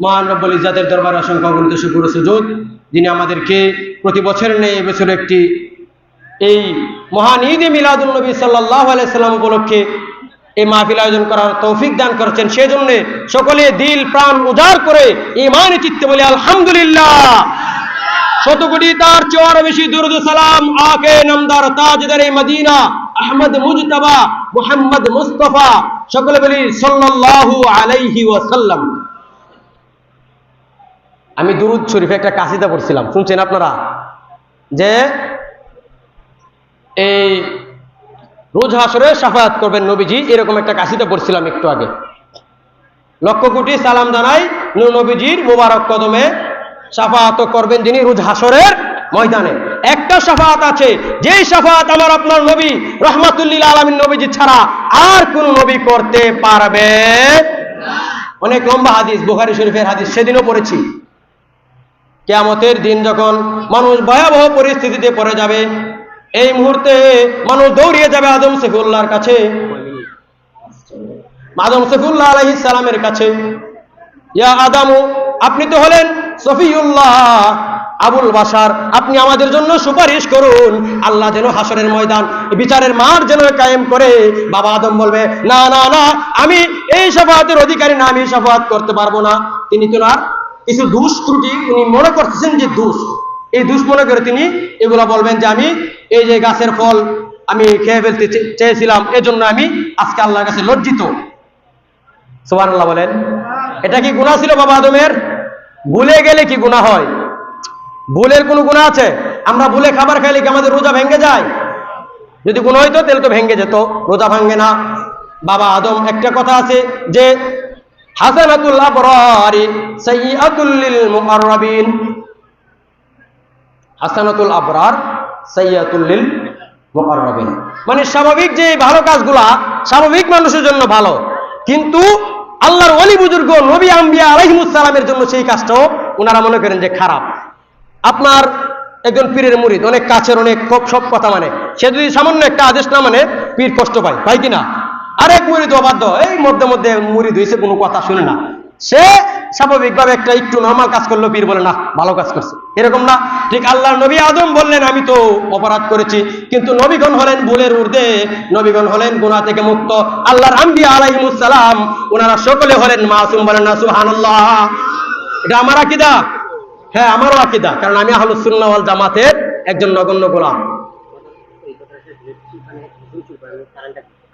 মহান রব্বুল ইজাতের দরবারে অসংখ্য অগণিত শুকুর সুযোগ, যিনি আমাদেরকে প্রতি বছরের নেই এবছর একটি এই মহান ঈদে মিলাদুল নবী সাল্লাহ আলাইসাল্লাম উপলক্ষে এই মাহফিল আয়োজন করার তৌফিক দান করেছেন। সেজন্য সকলে দিল, প্রাণ উজাড় করে ইমান চিত্তে বলে, আলহামদুলিল্লাহ। শত কোটি তার চেয়ে বেশি দুরুদ সালাম আকে নামদার তাজদার Medina, Ahmad Mujtaba, Muhammad Mustafa, সকলে বলি, সাল্লাল্লাহু আলাইহি ওয়াসাল্লাম। আমি দুরুদ শরীফে একটা কাসিদা পড়ছিলাম, শুনছেন আপনারা? যে এই রোজ হাসরে সাফায়াত করবেন নবীজি, এরকম একটা কাসিদা পড়ছিলাম একটু আগে। লক্ষ কোটি সালাম জানাই নবীজির মুবারক কদমে সাফাত করবেন যিনি রোজ হাসরের ময়দানে। একটা সাফাত আছে, যেই সাফাত আমার আপনার নবী, রহমাতুল্লিল আলমিন নবীজি ছাড়া আর কোন নবী করতে পারবে অনেক লম্বা হাদিস, বুখারি শরীফের হাদিস, সেদিনও পড়েছি। কেয়ামতের দিন যখন মানুষ ভয়াবহ পরিস্থিতিতে পড়ে যাবে, এই মুহূর্তে মানুষ দৌড়িয়ে যাবে আদম সেফুল্লাহর কাছে। আদম সেফুল্লাহ আলহিস সালামের কাছে, ইয়া আদামু, আপনি তো হলেন সফিউল্লাহ, আবুল বাসার আপনি আমাদের জন্য সুপারিশ করুন, আল্লাহ যেন হাসরের ময়দান, বিচারের মার যেন কায়েম করে। বাবা আদম বলবে, না না না, আমি এই সাফাতের অধিকারী না, আমি সাফাত করতে পারব না। তিনি তোনার কিছু দুষ ত্রুটি উনি মনে করতেছেন যে দোষ। এই দুষ মনে করে তিনি এগুলা বলবেন যে আমি এই যে গাছের ফল আমি খেয়ে ফেলতে চেয়েছিলাম, এজন্য আমি আজকে আল্লাহর কাছে লজ্জিত। সোহান আল্লাহ বলেন, এটা কি গুণা ছিল বাবা আদমের? ভুলে গেলে কি গুণা হয়? ভুলের কোনো গুণা আছে? আমরা ভুলে খাবার খাইলে কি আমাদের রোজা ভেঙে যায়? যদি গুণ হইতো, তাহলে তো ভেঙে যেত, রোজা ভাঙ্গে না। বাবা আদম, একটা কথা আছে যে হাসানাতুল আবরারি সাইয়্যাতুল লিল মুকাররাবিন হাসানাতুল আবরার সাইয়্যাতুল লিল মুকাররাবিন মানে স্বাভাবিক যে ভালো কাজগুলা স্বাভাবিক মানুষের জন্য ভালো, কিন্তু আল্লাহর অলি বুজুর্গ নবী আম্বিয়া আলাইহিমুস সালামের জন্য সেই কাজটাও ওনারা মনে করেন যে খারাপ। আপনার একজন পীরের মুরিদ, অনেক কাছের, অনেক সব কথা মানে। সে যদি সামান্য একটা আদেশ না মানে পীর কষ্ট পায় পাই কিনা আরেক মুরিদ অবাধ্য এই মধ্যে মধ্যে মুরিদ হয়েছে কোনো কথা শুনে না। সে স্বাভাবিকভাবে একটা একটু নর্মাল কাজ করল, পীর বলে, না, ভালো কাজ করছে। এরকম না। ঠিক আল্লাহ নবী আদম বললেন, আমি তো অপরাধ করেছি, কিন্তু নবীগণ হলেন ভুলের ঊর্ধ্বে। নবীগণ হলেন গুনাহ থেকে মুক্ত। আল্লাহর আম্বিয়া আলাইহিমুস সালাম ওনারা সকলে হলেন মাসুম বলেন না, সুবহানাল্লাহ। এটা আমার আকিদা? হ্যাঁ আমারও আকিদা, কারণ আমি আহলুস সুন্নাহ জামাতের একজন নগণ্য গোলাম।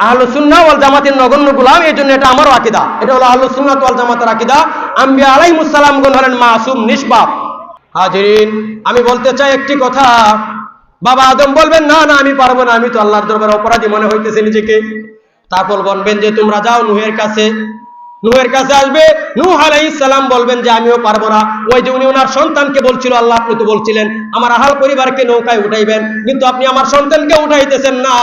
আহলুস ওয়াল জামাতের নগণ্য গোলাম, এই জন্য এটা আমারও আকিদা। এটা হলো আহলুস ওয়াল জামাতের আকিদা। আম্বিয়া আলাইহিমুস সালাম গণ হলেন মাসুম, নিষ্পাপ। হাজিরিন, আমি বলতে চাই একটি কথা। বাবা আদম বলবেন, না না, আমি পারব না, আমি তো আল্লাহর দরবারে অপরাধী মনে হইতেছে নিজেকে। তারপর বলবেন যে, তোমরা যাও নুহের কাছে। নুহের কাছে আসবে, নূহ আলাইহিস সালাম বলবেন যে, আমিও পারব না। ওই যে উনি ওনার সন্তানকে বলছিল, আল্লাহ আপনি তো বলছিলেন, আমার আহাল পরিবারকে নৌকায় উঠাইবেন, কিন্তু আপনি আমার সন্তানকে উঠাইতেছেন না।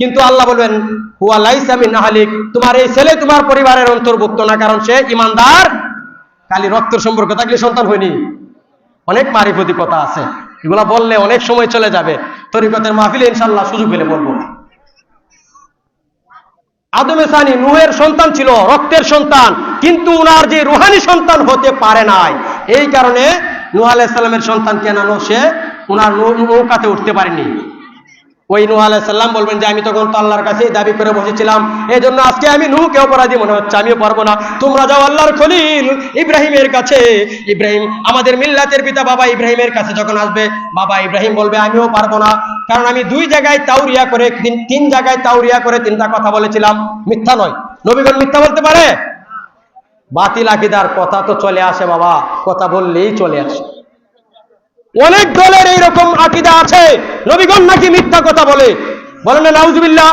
কিন্তু আল্লাহ বলবেন, হুয়া লাইসা মিন আহলিক। তোমার এই ছেলে তোমার পরিবারের অন্তর্ভুক্ত না, কারণ সে ইমানদার। খালি রক্তের সম্পর্ক থাকলে সন্তান হয়নি। অনেক মারিফতি কথা আছে। এগুলা বললে অনেক সময় চলে যাবে। তরিকতের মাহফিলে ইনশাল্লাহ সুযোগ পেলে বলব। আদমে সানি নুহের সন্তান ছিল, রক্তের সন্তান। কিন্তু উনার যে রুহানি সন্তান হতে পারে নাই, এই কারণে নুহ আলাইসাল্লামের সন্তান কেনানো সে উনার নৌকাতে উঠতে পারেনি। ওই নূহ আলাইসাল্লাম বলবেন যে, আমি তখন তো আল্লাহর কাছে দাবি করে বসেছিলাম। এই জন্য আজকে আমি নূহকে অপরাধী মনে হচ্ছে, আমিও পারব না। তোমরা যাও আল্লাহর খলিল ইব্রাহিমের কাছে। ইব্রাহিম, আমাদের মিল্লাতের পিতা বাবা ইব্রাহিমের কাছে যখন আসবে, বাবা ইব্রাহিম বলবে, আমিও পারব না। কারণ আমি দুই জায়গায় তাউরিয়া করে, তিন তিন জায়গায় তাউরিয়া করে তিনটা কথা বলেছিলাম। মিথ্যা নয়। নবীগণ মিথ্যা বলতে পারে? বাতিল আকিদার কথা তো চলে আসে বাবা। কথা বললেই চলে আসে। অনেক দলের এইরকম আকিদা আছে। নবীগণ নাকি মিথ্যা কথা বলে? বলেন না, নাউজুবিল্লাহ।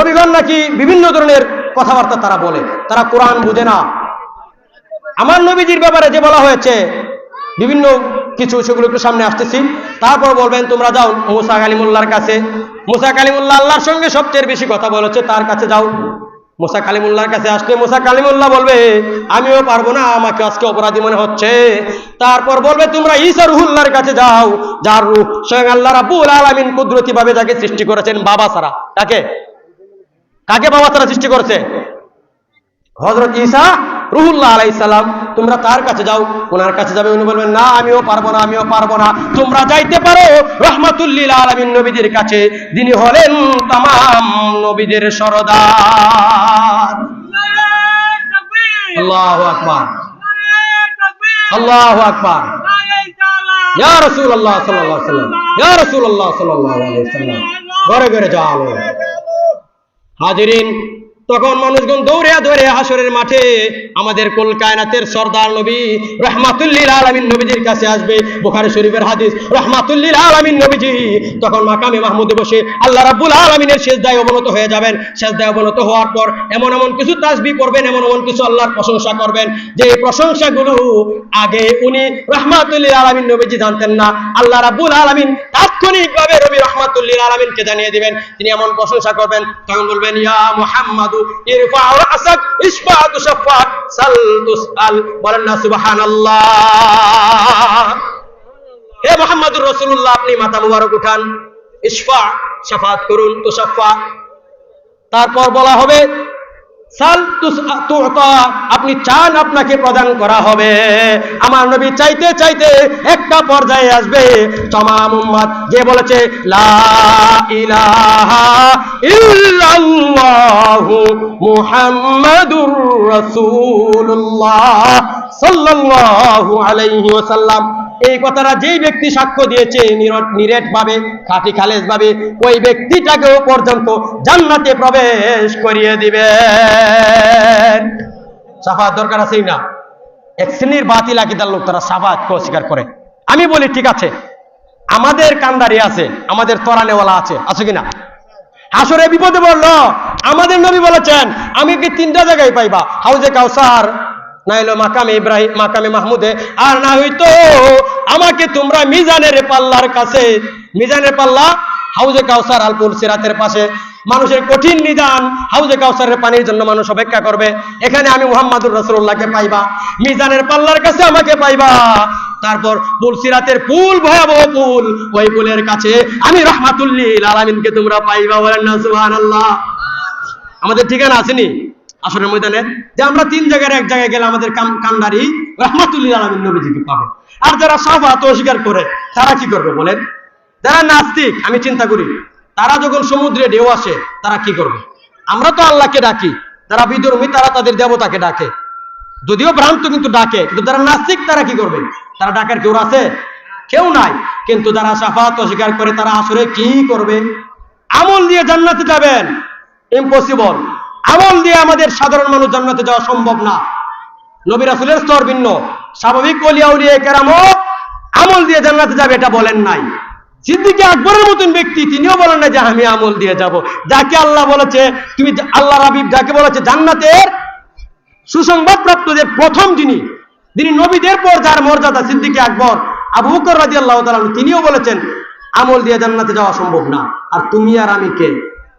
নবীগণ নাকি বিভিন্ন ধরনের কথাবার্তা তারা বলে। তারা কোরআন বুঝে না। আমার নবীজির ব্যাপারে যে বলা হয়েছে, বিভিন্ন কিছু, সেগুলো একটু সামনে আসতেছি। তারপর বলবেন, তোমরা যাও মুসা কালিমুল্লাহর কাছে। মুসা কালিমুল্লাহ আল্লাহর সঙ্গে সবচেয়ে বেশি কথা বলেছে, তার কাছে যাও। মুসা কালিমুল্লাহর কাছে আসলে মোসা কালিমুল্লাহ বলবে, আমিও পারব না, আমাকে আজকে অপরাধী মনে হচ্ছে। তারপর বলবে, তোমরা ঈসা রুহুল্লাহর কাছে যাও, যার রূপ স্বয়ং আল্লাহ রাব্বুল আলামিন কুদরতি ভাবে যাকে সৃষ্টি করেছেন বাবা সারা তাকে কাকে বাবা সারা সৃষ্টি করেছে? হজরত ঈসা রুহুল্লাহ আলাইসাল্লাম তোমরা তার কাছে যাও? ওনার কাছে যাবে, উনি বলবেন, না, আমিও পারব না, আমিও পারব না। তোমরা যাইতে পারো রহমাতুল্লিল আলমিন নবীদের কাছে। যিনি হলেন তামাম নবীদের সরদার। আল্লাহ আকবার। আল্লাহ আকবার। ইয়া রাসূলুল্লাহ সাল্লাল্লাহু আলাইহি ওয়াসাল্লাম ইয়া রাসূলুল্লাহ সাল্লাল্লাহু আলাইহি ওয়াসাল্লাম ঘরে ঘরে যাও। হাজিরিন তখন মানুষগণ দৌড়ে দৌড়ে হাসরের মাঠে আমাদের কুল কায়নাতের সর্দার নবী রহমাতুল্লিল আলামিন নবীজির কাছে আসবে, বুখারী শরীফের হাদিস, রহমাতুল্লিল আলামিন নবীজি। তখন মাকামে মাহমুদে বসে আল্লাহ রাব্বুল আলামিনের শেষদায় অবনত হয়ে যাবেন। শেষদায় অবনত হওয়ার পর এমন এমন কিছু তাসবিহ করবেন, এমন এমন কিছু আল্লাহর প্রশংসা করবেন, যে প্রশংসাগুলো আগে উনি রহমাতুল্লিল আলামিন নবীজি জানতেন না। আল্লাহ রাব্বুল আলামিন তাৎক্ষণিকভাবে রবি রহমাতুল্লিল আলামিনকে জানিয়ে দিবেন, তিনি এমন প্রশংসা করবেন, তখন বলবেন, ইয়া মুহাম্মাদু সাল বলেন না, সুবহানাল্লাহ। হে মোহাম্মদুর রসুল্লাহ আপনি মাথা মুবারক উঠান ইসফা শাফাত করুন তারপর বলা হবে আপনি চান আপনাকে প্রদান করা হবে। আমার নবী চাইতে চাইতে একটা পর্যায়ে আসবে। তমা মোহাম্মদ যে বলেছে মুহাম্মদুর রসুল্লাহ এই কথাটা যেই ব্যক্তি সাক্ষ্য দিয়েছে, নিরেট ভাবে খাঁটি খালেজ ভাবে ওই ব্যক্তিটাকেও পর্যন্ত জান্নাতে প্রবেশ করিয়ে দিবেন। সাফাত দরকার আছেই না? এক শ্রেণির বাতিল আকিদার লোক তারা সাফাত অস্বীকার করে? আমি বলি, ঠিক আছে, আমাদের কান্দারি আছে, আমাদের তরানেওয়ালা আছে আছে কিনা? হাসরে বিপদে বলল আমাদের নবী বলেছেন, আমি কি তিনটা জায়গায় পাইবা? হাউজে কাউসার না হইল মাকামে ইব্রাহিম মাকামে মাহমুদে, আর না হইতো, আমাকে তোমরা মিজানের পাল্লার কাছে মিজানের পাল্লা হাউজে কাউসার আলপুর সিরাতের পাশে। মানুষের কঠিন নিদান হাউজে কাউসারের পানির জন্য মানুষ অপেক্ষা করবে। এখানে আমি মুহাম্মাদুর রসুল্লাহকে পাইবা। মিজানের পাল্লার কাছে আমাকে পাইবা। তারপর পুলসিরাতের পুল ভয়াবহ পুল ওই পুলের কাছে আমি রহমাতুল্লিল আলামিনকে তোমরা পাইবা বলেন না, সুবহানাল্লাহ। আমাদের ঠিকানা আসেনি আসরের ময়দানে যে আমরা তিন জায়গায় এক জায়গায় গেলে আমাদের কান্ডারি রহমাতুল্লিল আলামিন নবীজিকে পাবো। আর যারা সাফাত অস্বীকার করে, তারা কি করবে বলেন? যারা নাস্তিক, আমি চিন্তা করি, তারা যখন সমুদ্রে ঢেউ আসে, তারা কি করবে? আমরা তো আল্লাহকে ডাকি, যারা বিধর্মী, তারা তাদের দেবতাকে ডাকে। যদিও ভ্রান্ত কিন্তু ডাকে, কিন্তু যারা নাস্তিক, তারা কি করবে? তারা ডাকার কেউ আছে? কেউ নাই। কিন্তু যারা সাফাত অস্বীকার করে, তারা আসলে কি করবে? আমল দিয়ে জান্নাতে যাবেন। ইম্পসিবল আমল দিয়ে আমাদের সাধারণ মানুষ জান্নাতে যাওয়া সম্ভব না। নবী রাসুলের স্তর ভিন্ন। স্বাভাবিক অলিয়া উলিয়া কেরামও আমল দিয়ে জান্নাতে যাবে এটা বলেন নাই। সিদ্দিকে আকবরের মতন ব্যক্তি, তিনিও বলেন না যে, আমি আমল দিয়ে যাব। যাকে আল্লাহ বলেছে, তুমি আল্লাহ রাবিব যাকে বলেছে, জান্নাতের সুসংবাদ প্রাপ্ত যে প্রথম যিনি যিনি নবীদের পর যার মর্যাদা, সিদ্দিকে আকবর, আবু বকর রাজি আল্লাহ তিনিও বলেছেন, আমল দিয়ে জান্নাতে যাওয়া সম্ভব না। আর তুমি আর আমি কে?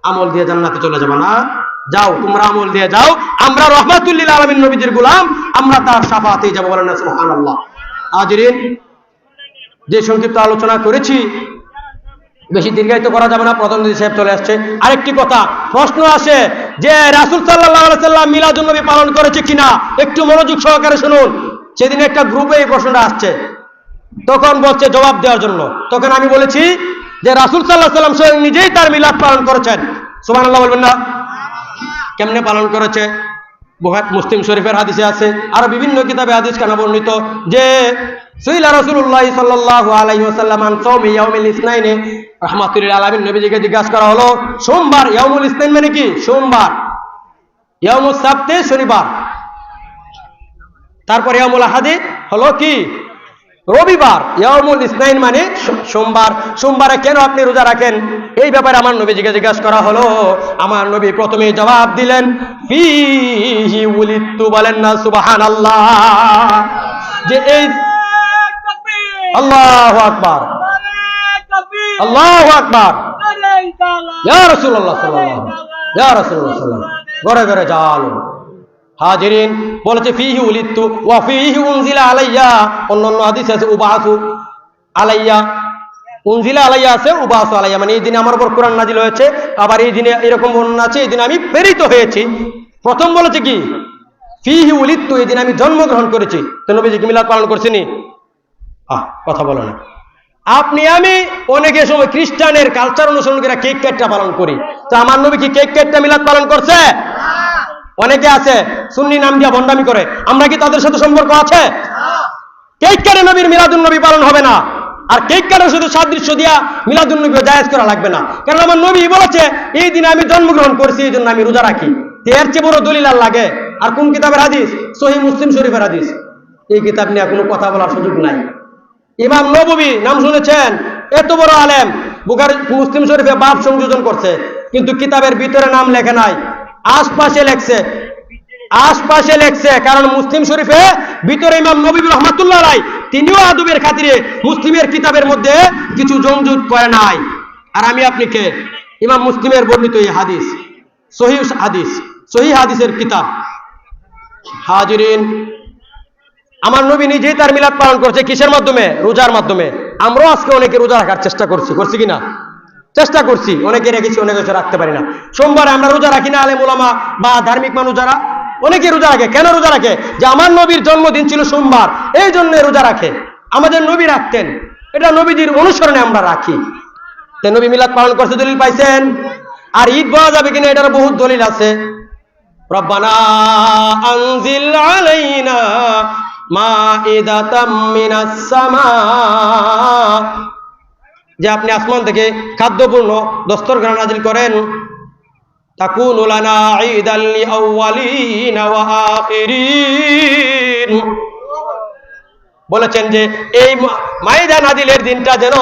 আমল দিয়ে জান্নাতে চলে যাব না। যাও, তোমরা আমল দিয়ে যাও। আমরা রহমাতুল্লিল আলমিন নবীদের গুলাম, আমরা তার সাফাতেই যাব বলেন না সুবহান আল্লাহ যে সংক্ষিপ্ত আলোচনা করেছি, বেশি দীর্ঘায়িত করা যাবে না প্রধানমন্ত্রী সাহেব চলে আসছে। আরেকটি কথা, প্রশ্ন আসে যে রাসুল সাল্লাহ সাল্লাম মিলাদুল নবী পালন করেছে কিনা? একটু মনোযোগ সহকারে শুনুন। সেদিন একটা গ্রুপে এই প্রশ্নটা আসছে। তখন বলছে, জবাব দেওয়ার জন্য। তখন আমি বলেছি যে রাসুল সাল্লাহ সাল্লাম স্বয়ং নিজেই তার মিলাদ পালন করেছেন। আল্লাহ বলবেন না। কেমনে পালন করেছে? বুহাত মুসলিম শরীফের হাদিসে আছে। আর বিভিন্ন কিতাবে হাদিস কেন বর্ণিত? যে সৈলা রসুল্লাহ সাল্লাল্লাহু আলাইহি ওয়াসাল্লাম আন সাওমি ইয়াউমিল ইসনাইনে রাহমাতুল্লিল আলামিন নবীজিকে জিজ্ঞাসা করা হলো, সোমবার ইয়াউমুল ইসনাইন মানে কি? সোমবার। ইয়াউমুস সাবতে শনিবার। তারপর ইয়াউমুল আহাদে হলো কি? রবিবার ইয়ামুল ইসনাইন মানে সোমবার। সোমবারে কেন আপনি রোজা রাখেন? এই ব্যাপারে আমার নবী নবীজিকে জিজ্ঞাসা করা হলো। আমার নবী প্রথমে জবাব দিলেন, ফিহি উলিত্তু বলেন না সুবাহান আল্লাহ যে এই আল্লাহ আকবার। আল্লাহ আকবার। ইয়া রাসূলুল্লাহ সাল্লাল্লাহু ইয়া রাসূলুল্লাহ সাল্লাল্লাহু ঘরে ঘরে হাজিরিন, বলেছে, ফিহি উলিত্তু, ওয়া ফিহি উনজিলা আলাইয়া অন্য অন্য হাদিস আছে, উবাসু আলাইয়া, উনজিলা আলাইয়া আছে, উবাসু আলাইয়া মানে এই দিনে আমার উপর কোরআন নাজিল হয়েছে, আবার এই দিনে এরকম বর্ণনা আছে, এই দিনে আমি প্রেরিত হয়েছি। প্রথম বলেছে কি? ফিহি উলিত্তু, এই দিন আমি জন্মগ্রহণ করেছি। তো নবীজি কি মিলাদ পালন করছিনি আহ, কথা বলো না। আপনি, আমি অনেকে সময় খ্রিস্টানের কালচার অনুসরণ করে কেক কেটটা পালন করি। তো আমার নবী কি কেক কেটটা মিলাদ পালন করছে? অনেকে আছে, সুন্নি নাম দিয়া ভণ্ডামি করে। আমরা কি তাদের সাথে সম্পর্ক আছে? কেক কাটে নবীর মিলাদুন নবী পালন হবে না। আর কেক কাটার শুধু সাদৃশ্য দিয়া মিলাদুন নবী জায়েজ করা লাগবে না। কারণ আমার নবী বলেছে, এই দিনে আমি জন্মগ্রহণ করছি, এই জন্য আমি রোজা রাখি। এর চেয়ে বড় দলিল আর লাগে। আর কোন কিতাবের হাদিস? সহি মুসলিম শরীফের হাদিস। এই কিতাব নিয়ে কোনো কথা বলার সুযোগ নাই। ইমাম নববী নাম শুনেছেন, এত বড় আলেম বুকার মুসলিম শরীফে বাপ সংযোজন করছে, কিন্তু কিতাবের ভিতরে নাম লেখে নাই। আশপাশে লেখছে আশপাশে লেখছে, কারণ মুসলিম শরীফে ভিতরে ইমাম নবী রহমাতুল্লাহ রায় তিনিও আদবের খাতিরে মুসলিমের কিতাবের মধ্যে কিছু জঞ্জুট করে নাই। আর আমি আপনি কে ইমাম মুসলিমের বর্ণিত এই হাদিস সহি হাদিস সহি হাদিসের কিতাব। হাজিরিন, আমার নবী নিজেই তার মিলাদ পালন করছে কিসের মাধ্যমে? রোজার মাধ্যমে। আমরাও আজকে অনেকে রোজা রাখার চেষ্টা করছি করছি কিনা? চেষ্টা করছি। অনেকে রেখেছি অনেকে রাখতে পারি না। সোমবারে আমরা রোজা রাখি না আলেম ওলামা বা ধার্মিক মানুষ যারা, অনেকে রোজা রাখে। কেন রোজা রাখে? যে আমার নবীর জন্মদিন ছিল সোমবার, এই জন্য রোজা রাখে। আমাদের নবী রাখতেন। এটা নবীজির অনুসরণে আমরা রাখি। নবী মিলাদ পালন করছে, দলিল পাইছেন? আর ঈদ বলা যাবে কিনা এটার বহুত দলিল আছে। রব্বানা সামা যে আপনি আসমান থেকে খাদ্যপূর্ণ দস্তরখানা নাজিল করেন বলেছেন যে এই মাইদা নাজিলের দিনটা যেন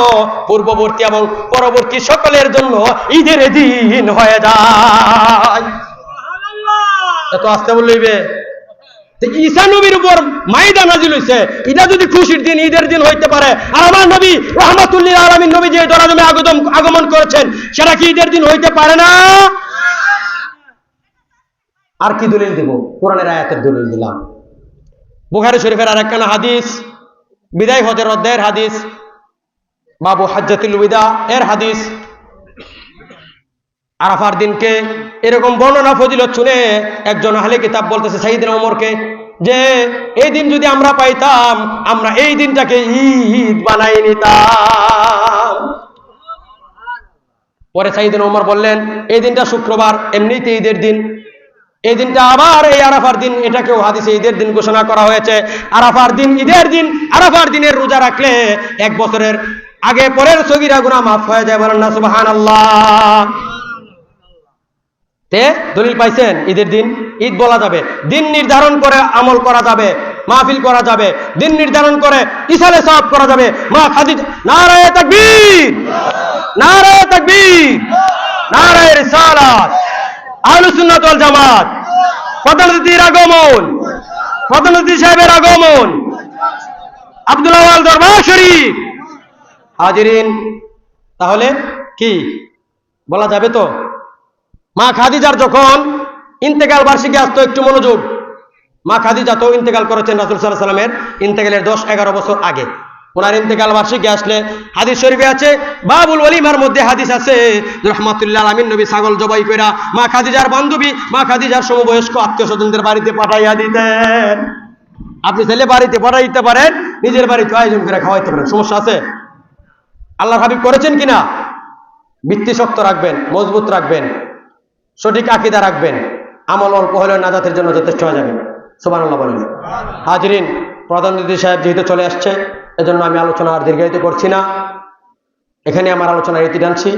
পূর্ববর্তী এবং পরবর্তী সকলের জন্য ঈদের দিন হয়ে যায়। এত আসতে বললিবে ঈসা নবীর উপর মাইদা নাজিল হইছে এটা যদি খুশির দিন, ঈদের দিন হইতে পারে, আর আমার নবী রহমাতুল্লিল আলমীর নবী যে দরাজমে আগমন আগমন করেছেন, সেটা কি ঈদের দিন হইতে পারে না? আর কি দলিল দেব? কোরআনের আয়াতের দলিল দিলাম। বুখারি শরীফের আর একখানা হাদিস, বিদায় হজের অধ্যায়ের হাদিস, বাবু হাজ্জাতুল বিদা এর হাদিস আরাফার দিনকে এরকম বর্ণনা ফজিলত শুনে একজন আহলে কিতাব বলতেছে সাইদিন ওমরকে যে, এই দিন যদি আমরা পাইতাম, আমরা এই দিনটাকে ঈদ বানাই নিতাম। পরে সাইদিন ওমর বললেন, এই দিনটা শুক্রবার এমনিতে ঈদের দিন। এই দিনটা আবার এই আরাফার দিন, এটাকেও হাদিসে ঈদের দিন ঘোষণা করা হয়েছে। আরাফার দিন ঈদের দিন, আরাফার দিনের রোজা রাখলে এক বছরের আগে পরের সগিরা গুণা মাফ হয়ে যায় বলেন না সুবাহান আল্লাহ তে দলিল পাইছেন? ঈদের দিন? ঈদ বলা যাবে। দিন নির্ধারণ করে আমল করা যাবে। মাহফিল করা যাবে। দিন নির্ধারণ করে ইসালে সাফ করা যাবে। মা খাদিজ নারায় তাকবীর! নারায় তাকবীর! নারায় রিসালাত! আহলুস সুন্নাত ওয়াল জামাত! প্রধান আগমন! প্রধান সাহেবের আগমন! আব্দুল আওয়াল দরবার শরীফ! হাজিরিন, তাহলে কি? বলা যাবে তো? মা খাদিজার যখন ইন্তেকাল বার্ষিকী আসতো, একটু মনোযোগ। মা খাদিজা তো ইন্তেকাল করেছেন রাসুল সাল্লাহ সাল্লামের ইন্তেকালের দশ, এগারো বছর আগে। ওনার ইন্তেকাল বার্ষিকী আসলে হাদিস শরীফে আছে, বাবুল ওলিমার মধ্যে হাদিস আছে রহমাতুল্লাহ আমিন নবী ছাগল জবাই কইরা মা খাদিজার বান্ধবী, মা খাদিজার সমবয়স্ক আত্মীয় স্বজনদের বাড়িতে পাঠাইয়া দিতেন। আপনি ছেলে বাড়িতে পাঠাই দিতে পারেন, নিজের বাড়িতে আয়োজন করে খাওয়াইতে পারেন, সমস্যা আছে? আল্লাহ হাবিব করেছেন কিনা? ভিত্তি শক্ত রাখবেন, মজবুত রাখবেন। সঠিক আকিদা রাখবেন। আমল অল্প হলেও নাজাতের জন্য যথেষ্ট হয়ে যাবে। সুবান আল্লাহ বলেন। হাজরিন, প্রধান অতিথি সাহেব যেহেতু চলে আসছে, এজন্য আমি আলোচনা আর দীর্ঘায়িত করছি না। এখানে আমার আলোচনা রীতি টানছি।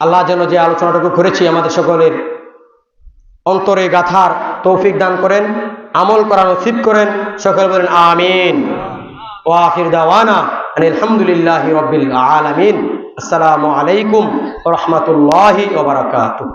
আল্লাহ যেন যে আলোচনাটুকু করেছি আমাদের সকলের অন্তরে গাথার তৌফিক দান করেন, আমল করার নসিব করেন, সকলে বলেন আমিন। ও আখির দাওয়ানা আলহামদুলিল্লাহ রবিল আলমিন। আসসালামু আলাইকুম রহমতুল্লাহি ওবরাকাতুহ